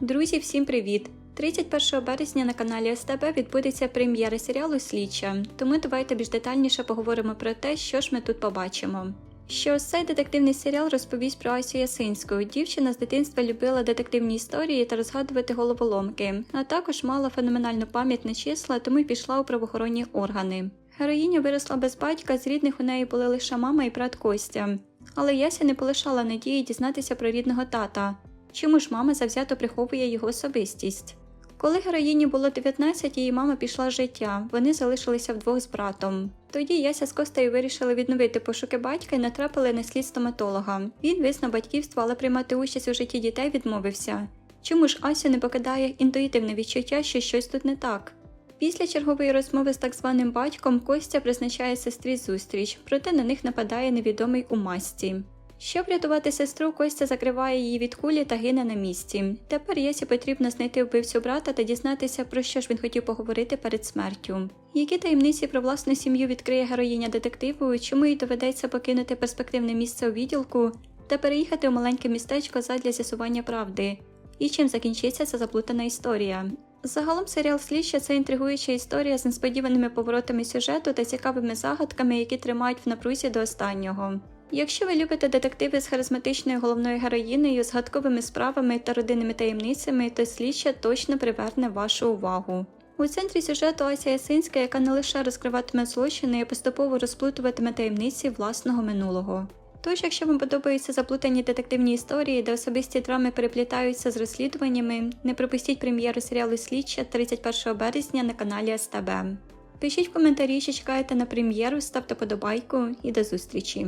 Друзі, всім привіт! 31 березня на каналі СТБ відбудеться прем'єра серіалу Слідча, тому давайте більш детальніше поговоримо про те, що ж ми тут побачимо. Що цей детективний серіал розповість про Асю Ясинську. Дівчина з дитинства любила детективні історії та розгадувати головоломки, а також мала феноменальну пам'ять на числа, тому й пішла у правоохоронні органи. Героїня виросла без батька, з рідних у неї були лише мама і брат Костя. Але Яся не полишала надії дізнатися про рідного тата. Чому ж мама завзято приховує його особистість? Коли героїні було 19, її мама пішла з життя, вони залишилися вдвох з братом. Тоді Яся з Костею вирішили відновити пошуки батька і натрапили на слід стоматолога. Він визнав батьківство, але приймати участь у житті дітей відмовився. Чому ж Асю не покидає інтуїтивне відчуття, що щось тут не так? Після чергової розмови з так званим батьком Костя призначає сестрі зустріч, проте на них нападає невідомий у масці. Щоб рятувати сестру, Костя закриває її від кулі та гине на місці. Тепер Ясі потрібно знайти вбивцю брата та дізнатися, про що ж він хотів поговорити перед смертю. Які таємниці про власну сім'ю відкриє героїня детективу, чому їй доведеться покинути перспективне місце у відділку та переїхати у маленьке містечко задля з'ясування правди, і чим закінчиться ця заплутана історія. Загалом серіал Слідча це інтригуюча історія з несподіваними поворотами сюжету та цікавими загадками, які тримають в напрузі до останнього. Якщо ви любите детективи з харизматичною головною героїнею, згадковими справами та родинними таємницями, то слідча точно приверне вашу увагу. У центрі сюжету Ася Ясинська, яка не лише розкриватиме злочини, а поступово розплутуватиме таємниці власного минулого. Тож, якщо вам подобаються заплутані детективні історії, де особисті драми переплітаються з розслідуваннями, не пропустіть прем'єру серіалу Слідча 31 березня на каналі СТБ. Пишіть в коментарі, що чекаєте на прем'єру, ставте подобайку і до зустрічі!